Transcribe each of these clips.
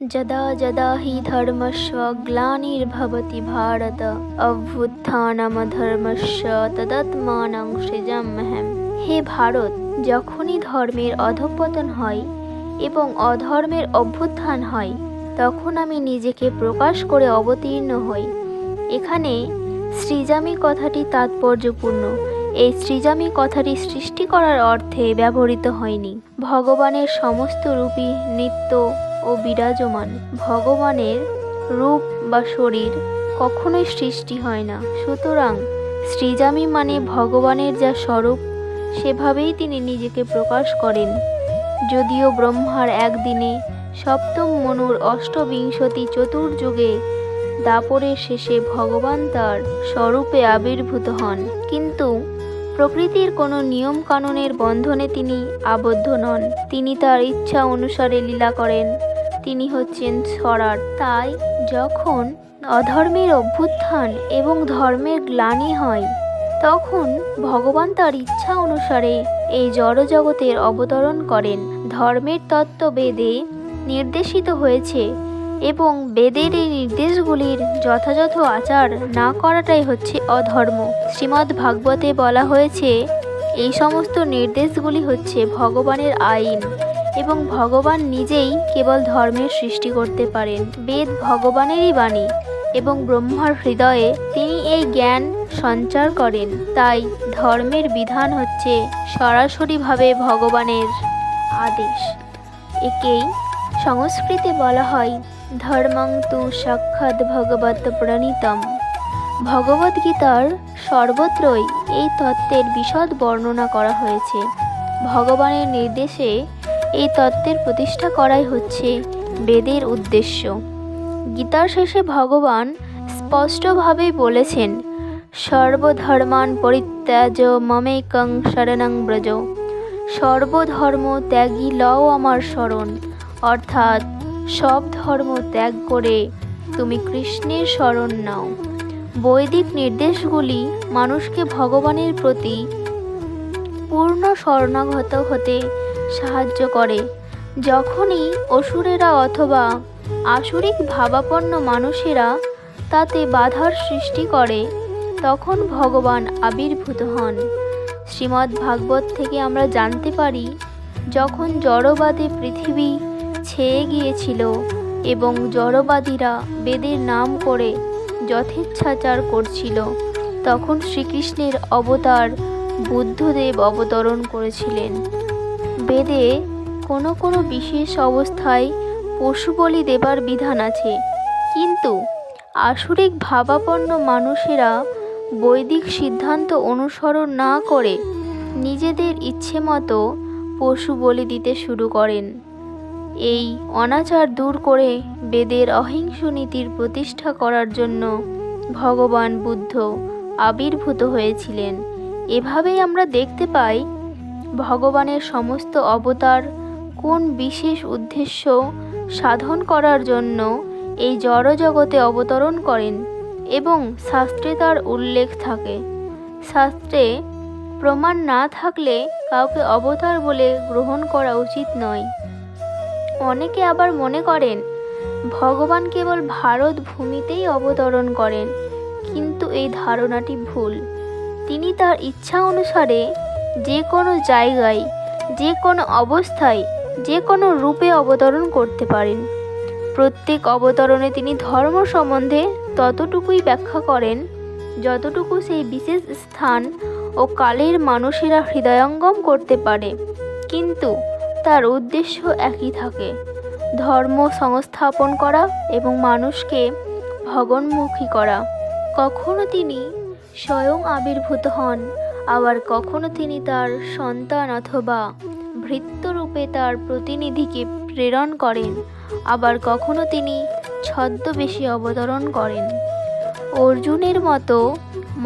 যদা যদা হি ধর্মস্য গ্লানির্ভবতি ভারত অভ্যুত্থানমধর্মস্য তদাত্মানং সৃজাম্যহম হে ভারত, যখনই ধর্মের অধঃপতন হয় এবং অধর্মের অভ্যুত্থান হয়, তখন আমি নিজেকে প্রকাশ করে অবতীর্ণ হই। এখানে সৃজামি কথাটি তাৎপর্যপূর্ণ। এই সৃজামি কথাটি সৃষ্টি করার অর্থে ব্যবহৃত হয়নি। ভগবানের সমস্ত রূপী নিত্য ও বিরাজমান। ভগবানের রূপ বা শরীর কখনোই সৃষ্টি হয় না। সুতরাং সৃজামি মানে ভগবানের যা স্বরূপ, সেভাবেই তিনি নিজেকে প্রকাশ করেন। যদিও ব্রহ্মার একদিনে সপ্তম মনুর অষ্টবিংশতি চতুর্যুগে দাপরের শেষে ভগবান তার স্বরূপে আবির্ভূত হন। কিন্তু প্রকৃতির কোনো নিয়ম কানুনের বন্ধনে তিনি আবদ্ধ নন। তিনি তার ইচ্ছা অনুসারে লীলা করেন। তিনি হচ্ছেন সরাট তাই যখন অধর্মের অভ্যুত্থান এবং ধর্মের গ্লানি হয়, তখন ভগবান তার ইচ্ছা অনুসারে এই জড়জগতের অবতরণ করেন। ধর্মের তত্ত্ব বেদে নির্দেশিত হয়েছে এবং বেদের এই নির্দেশগুলির যথাযথ আচার না করাটাই হচ্ছে অধর্ম। শ্রীমদ্ ভাগবতে বলা হয়েছে, এই সমস্ত নির্দেশগুলি হচ্ছে ভগবানের আইন। এবং ভগবান নিজেই কেবল ধর্মের সৃষ্টি করতে পারেন। বেদ ভগবানেরই বাণী এবং ব্রহ্মার হৃদয়ে তিনি এই জ্ঞান সঞ্চার করেন। তাই ধর্মের বিধান হচ্ছে সরাসরিভাবে ভগবানের আদেশ। একেই সংস্কৃতে বলা হয় ধর্মং তু সাক্ষাৎ ভগবত প্রণীতম। ভগবদ্গীতার সর্বত্রই এই তত্ত্বের বিশদ বর্ণনা করা হয়েছে। ভগবানের নির্দেশে এই তত্ত্বের প্রতিষ্ঠা করাই হচ্ছে বেদের উদ্দেশ্য। গীতার শেষে ভগবান স্পষ্টভাবেই বলেছেন, সর্বধর্মান পরিত্যাজ মমেকং শরণং ব্রজ। সর্বধর্ম ত্যাগী লও আমার শরণ। অর্থাৎ সব ধর্ম ত্যাগ করে তুমি কৃষ্ণের শরণ নাও। বৈদিক নির্দেশগুলি মানুষকে ভগবানের প্রতি পূর্ণ শরণাগত হতে সাহায্য করে। যখনই অসুরেরা অথবা আসুরিক ভাবাপন্ন মানুষেরা তাতে বাধার সৃষ্টি করে, তখন ভগবান আবির্ভূত হন। শ্রীমদ্ ভাগবত থেকে আমরা জানতে পারি, যখন জড়বাদে পৃথিবী ছেয়ে গিয়েছিল এবং জড়বাদীরা বেদের নাম করে যথেচ্ছাচার করছিল, তখন শ্রীকৃষ্ণের অবতার বুদ্ধদেব অবতরণ করেছিলেন। বেদে কোনো কোনো বিশেষ অবস্থায় পশু বলি দেবার বিধান আছে। কিন্তু আসুরিক ভাবাপন্ন মানুষেরা বৈদিক সিদ্ধান্ত অনুসরণ না করে নিজেদের ইচ্ছে মতো পশু বলি দিতে শুরু করেন। এই অনাচার দূর করে বেদের অহিংস নীতির প্রতিষ্ঠা করার জন্য ভগবান বুদ্ধ আবির্ভূত হয়েছিলেন। এভাবেই আমরা দেখতে পাই ভগবানের সমস্ত অবতার কোন বিশেষ উদ্দেশ্য সাধন করার জন্য এই জড়জগতে অবতরণ করেন এবং শাস্ত্রে তার উল্লেখ থাকে। শাস্ত্রে প্রমাণ না থাকলে কাউকে অবতার বলে গ্রহণ করা উচিত নয়। অনেকে আবার মনে করেন, ভগবান কেবল ভারত ভূমিতেই অবতরণ করেন, কিন্তু এই ধারণাটি ভুল। তিনি তার ইচ্ছা অনুসারে যে কোনো জায়গায়, যে কোনো অবস্থায়, যে কোনো রূপে অবতরণ করতে পারেন। প্রত্যেক অবতরণে তিনি ধর্ম সম্বন্ধে ততটুকুই ব্যাখ্যা করেন, যতটুকু সেই বিশেষ স্থান ও কালের মানুষেরা হৃদয়ঙ্গম করতে পারে। কিন্তু তার উদ্দেশ্য একই থাকে, ধর্ম সংস্থাপন করা এবং মানুষকে ভগনমুখী করা। কখনো তিনি স্বয়ং আবির্ভূত হন আবার কখনো তিনি তার সন্তান অথবা ভৃত্যরূপে তার প্রতিনিধিকে প্রেরণ করেন, আবার কখনো তিনি ছদ্মবেশী অবতরণ করেন। অর্জুনের মতো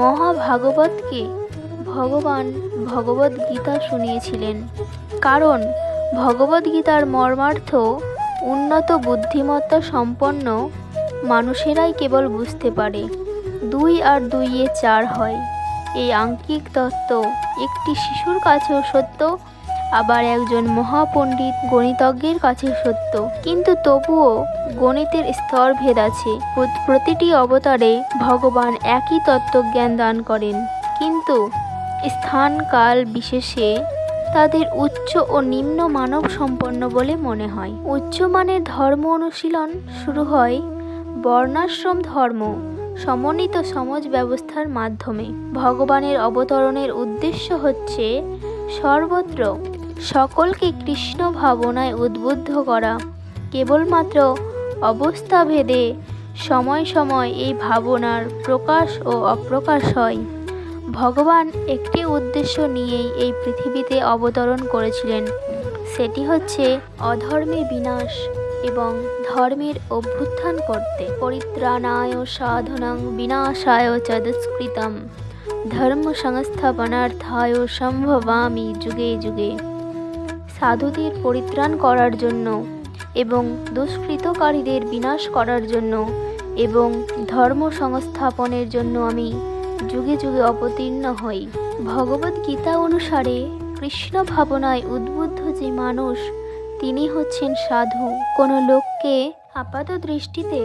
মহাভাগবতকে ভগবান ভগবদ গীতা শুনিয়েছিলেন, কারণ ভগবদ্গীতার মর্মার্থ উন্নত বুদ্ধিমত্তা সম্পন্ন মানুষেরাই কেবল বুঝতে পারে। দুই আর দুইয়ে চার হয়। এই আঙ্কিক তত্ত্ব একটি শিশুর কাছেও সত্য, আবার একজন মহাপণ্ডিত গণিতজ্ঞের কাছে সত্য। কিন্তু তবুও গণিতের স্তর ভেদ আছে। প্র- প্রতিটি অবতারে ভগবান একই তত্ত্বজ্ঞান দান করেন। কিন্তু স্থান কাল বিশেষে তাদের উচ্চ ও নিম্ন মানব সম্পন্ন বলে মনে হয়। উচ্চমানের ধর্ম অনুশীলন শুরু হয় বর্ণাশ্রম ধর্ম। সমন্বিত সমাজ ব্যবস্থার মাধ্যমে ভগবানের অবতরণের উদ্দেশ্য হচ্ছে সর্বত্র সকলকে কৃষ্ণ ভাবনায় উদ্বুদ্ধ করা। কেবলমাত্র অবস্থাভেদে সময় সময় এই ভাবনার প্রকাশ ও অপ্রকাশ হয়। ভগবান একটি উদ্দেশ্য নিয়েই এই পৃথিবীতে অবতরণ করেছিলেন। সেটি হচ্ছে অধর্মের বিনাশ। এবং ধর্মের অভ্যুত্থান করতে পরিত্রাণায় সাধনাং বিনাশায় চ দুষ্কৃতম ধর্ম সংস্থাপনার্থায় সম্ভবামি যুগে যুগে। সাধুদের পরিত্রাণ করার জন্য এবং দুষ্কৃতকারীদের বিনাশ করার জন্য এবং ধর্ম সংস্থাপনের জন্য আমি যুগে যুগে অবতীর্ণ হই। ভগবদ্গীতা অনুসারে কৃষ্ণ ভাবনায় উদ্বুদ্ধ যে মানুষ তিনি হচ্ছেন সাধু। কোনো লোককে আপাত দৃষ্টিতে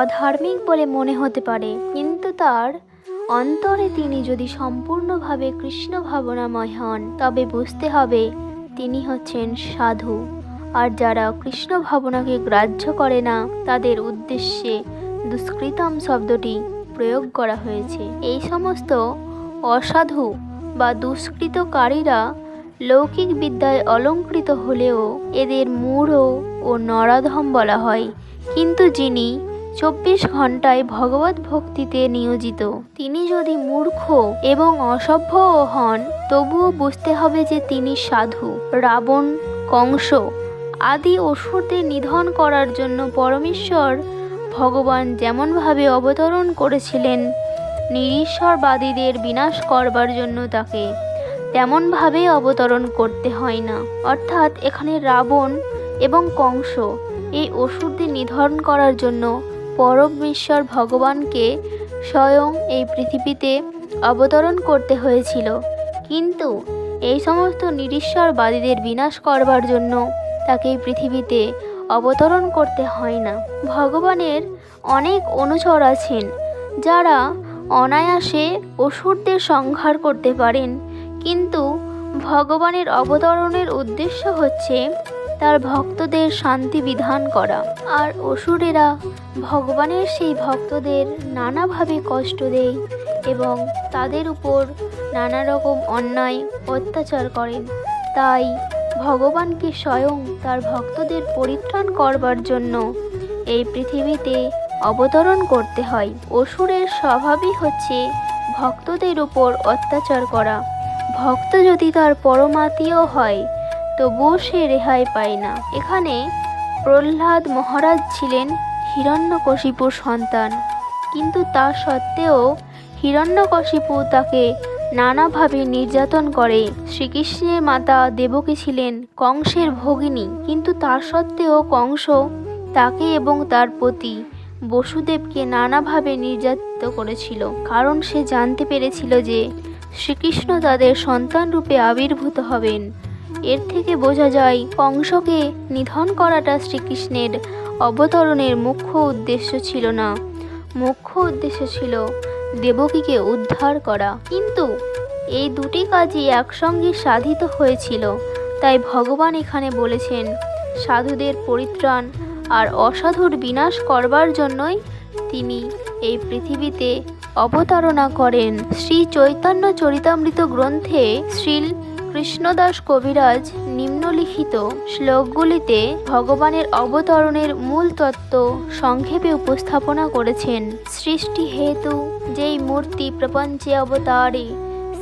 অধার্মিক বলে মনে হতে পারে, কিন্তু তার অন্তরে তিনি যদি সম্পূর্ণভাবে কৃষ্ণ ভাবনাময় হন, তবে বুঝতে হবে তিনি হচ্ছেন সাধু। আর যারা কৃষ্ণ ভাবনাকে গ্রাহ্য করে না, তাদের উদ্দেশ্যে দুষ্কৃতম শব্দটি প্রয়োগ করা হয়েছে। এই সমস্ত অসাধু বা দুষ্কৃতকারীরা লৌকিক বিদ্যায় অলঙ্কৃত হলেও এদের মূঢ় ও নরাধম বলা হয়। কিন্তু যিনি চব্বিশ ঘন্টায় ভগবত ভক্তিতে নিয়োজিত, তিনি যদি মূর্খ এবং অসভ্যও হন, তবুও বুঝতে হবে যে তিনি সাধু, রাবণ, কংস আদি অসুরদের নিধন করার জন্য পরমেশ্বর ভগবান যেমনভাবে অবতরণ করেছিলেন, নিরীশ্বরবাদীদের বিনাশ করবার জন্য তাকে তেমনভাবে অবতরণ করতে হয় না। অর্থাৎ এখানে রাবণ এবং কংস এই অসুরদের নিধন করার জন্য পরমেশ্বর ভগবানকে স্বয়ং এই পৃথিবীতে অবতরণ করতে হয়েছিল। কিন্তু এই সমস্ত নিরীশ্বরবাদীদের বিনাশ করবার জন্য তাকে এই পৃথিবীতে অবতরণ করতে হয় না। ভগবানের অনেক অনুচর আছেন যারা অনায়াসে অসুরদের সংহার করতে পারেন কিন্তু ভগবানের অবতরণের উদ্দেশ্য হচ্ছে তার ভক্তদের শান্তি বিধান করা। আর অসুরেরা ভগবানের সেই ভক্তদের নানাভাবে কষ্ট দেয় এবং তাদের উপর নানা রকম অন্যায় অত্যাচার করেন। তাই ভগবানকে স্বয়ং তার ভক্তদের পরিত্রাণ করবার জন্য এই পৃথিবীতে অবতরণ করতে হয়। অসুরের স্বভাবই হচ্ছে ভক্তদের উপর অত্যাচার করা। ভক্ত যদি তার পরমাত্মীয় হয়, তবুও সে রেহাই পায় না। এখানে প্রহ্লাদ মহারাজ ছিলেন হিরণ্যকশিপুর সন্তান। কিন্তু তা সত্ত্বেও হিরণ্যকশিপু তাকে নানাভাবে নির্যাতন করে। শ্রীকৃষ্ণের মাতা দেবকী ছিলেন কংসের ভগিনী। কিন্তু তা সত্ত্বেও কংস তাকে এবং তার পতি বসুদেবকে নানাভাবে নির্যাতিত করেছিল। কারণ সে জানতে পেরেছিল যে শ্রীকৃষ্ণ তাদের সন্তান রূপে আবির্ভূত হবেন। এর থেকে বোঝা যায় কংসকে নিধন করাটা শ্রীকৃষ্ণের অবতরণের মুখ্য উদ্দেশ্য ছিল না। মুখ্য উদ্দেশ্য ছিল দেবকীকে উদ্ধার করা। কিন্তু এই দুটি কাজই একসঙ্গে সাধিত হয়েছিল। তাই ভগবান এখানে বলেছেন, সাধুদের পরিত্রাণ আর অসাধুর বিনাশ করবার জন্যই তিনি এই পৃথিবীতে অবতারণা করেন। শ্রী চৈতন্য চরিতামৃত গ্রন্থে শ্রীল কৃষ্ণদাস কবিরাজ নিম্নলিখিত শ্লোকগুলিতে ভগবানের অবতরণের মূল তত্ত্ব সংক্ষেপে উপস্থাপনা করেছেন। সৃষ্টি হেতু, যেই মূর্তি প্রপঞ্চে অবতারে,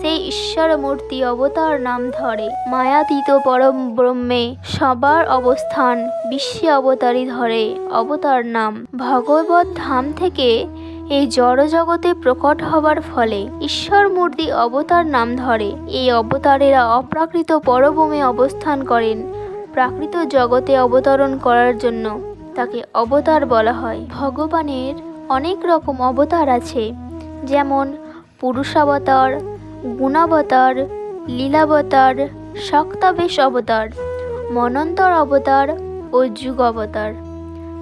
সেই ঈশ্বর মূর্তি অবতার নাম ধরে। মায়াতীত পরম ব্রহ্মে সবার অবস্থান বিশ্বে অবতারই ধরে, অবতার নাম। ভগবত ধাম থেকে এই জড়জগতে প্রকট হবার ফলে ঈশ্বর মূর্তি অবতার নাম ধরে। এই অবতারেরা অপ্রাকৃত পরভূমে অবস্থান করেন, প্রাকৃত জগতে অবতরণ করার জন্য। তাকে অবতার বলা হয়। ভগবানের অনেক রকম অবতার আছে, যেমন পুরুষাবতার, গুণাবতার, লীলাবতার, শক্তাবেশ অবতার, মনন্তর অবতার ও যুগ অবতার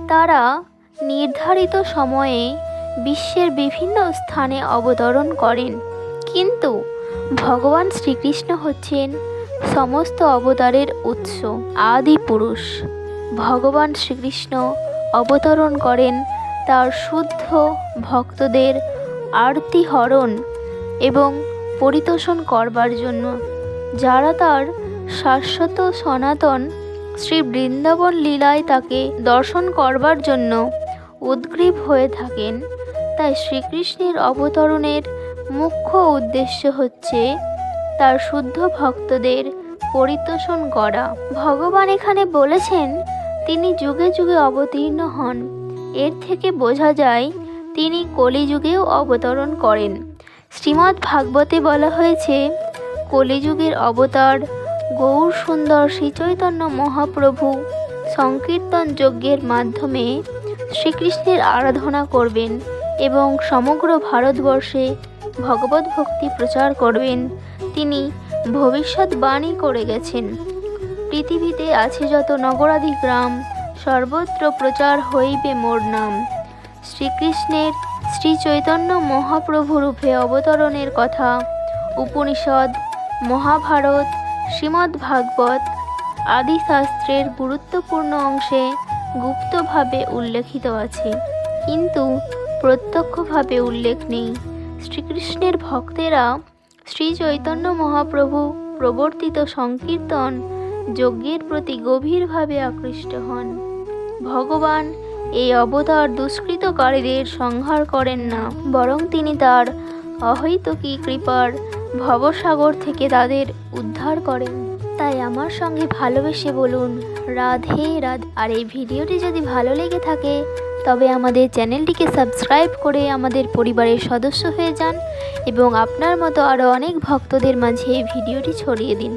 তারা নির্ধারিত সময়ে বিশ্বের বিভিন্ন স্থানে অবতরণ করেন। কিন্তু ভগবান শ্রীকৃষ্ণ হচ্ছেন সমস্ত অবতারের উৎস, আদি পুরুষ। ভগবান শ্রীকৃষ্ণ অবতরণ করেন তার শুদ্ধ ভক্তদের আরতি হরণ এবং পরিতোষণ করবার জন্য। যারা তার শাশ্বত সনাতন শ্রী বৃন্দাবন লীলায় তাকে দর্শন করবার জন্য উদ্গ্রীব হয়ে থাকেন তাই শ্রীকৃষ্ণের অবতরণের মুখ্য উদ্দেশ্য হচ্ছে তার শুদ্ধ ভক্তদের পরিতোষণ করা। ভগবান এখানে বলেছেন, তিনি যুগে যুগে অবতীর্ণ হন। এর থেকে বোঝা যায়, তিনি কলিযুগেও অবতরণ করেন। শ্রীমদ্ ভাগবতে বলা হয়েছে, কলিযুগের অবতার গৌর সুন্দর শ্রীচৈতন্য মহাপ্রভু সংকীর্তন যজ্ঞের মাধ্যমে শ্রীকৃষ্ণের আরাধনা করবেন। এবং সমগ্র ভারতবর্ষে ভগবত ভক্তি প্রচার করবেন। তিনি ভবিষ্যৎবাণী করে গেছেন। পৃথিবীতে আছে যত নগরাদি গ্রাম, সর্বত্র প্রচার হইবে মোর নাম। শ্রীকৃষ্ণের শ্রী চৈতন্য মহাপ্রভু রূপে অবতরণের কথা, উপনিষদ, মহাভারত শ্রীমদ্ ভাগবত আদি শাস্ত্রের গুরুত্বপূর্ণ অংশে গুপ্তভাবে উল্লেখিত আছে। কিন্তু প্রত্যক্ষভাবে উল্লেখ নেই। শ্রীকৃষ্ণের ভক্তেরা শ্রী চৈতন্য মহাপ্রভু প্রবর্তিত সংকীর্তন যজ্ঞের প্রতি গভীরভাবে আকৃষ্ট হন। ভগবান এই অবতার দুষ্কৃতকারীদের সংহার করেন না, বরং তিনি তার অহৈতুকী কৃপার ভবসাগর থেকে তাদের উদ্ধার করেন। তাই আমার সঙ্গে ভালোবেসে বলুন, রাধে রাধে। আর এই ভিডিওটি যদি ভালো লেগে থাকে তবে আমাদের চ্যানেলটিকে সাবস্ক্রাইব করে আমাদের পরিবারের সদস্য হয়ে যান এবং আপনার মতো আরও অনেক ভক্তদের মাঝে এই ভিডিওটি ছড়িয়ে দিন।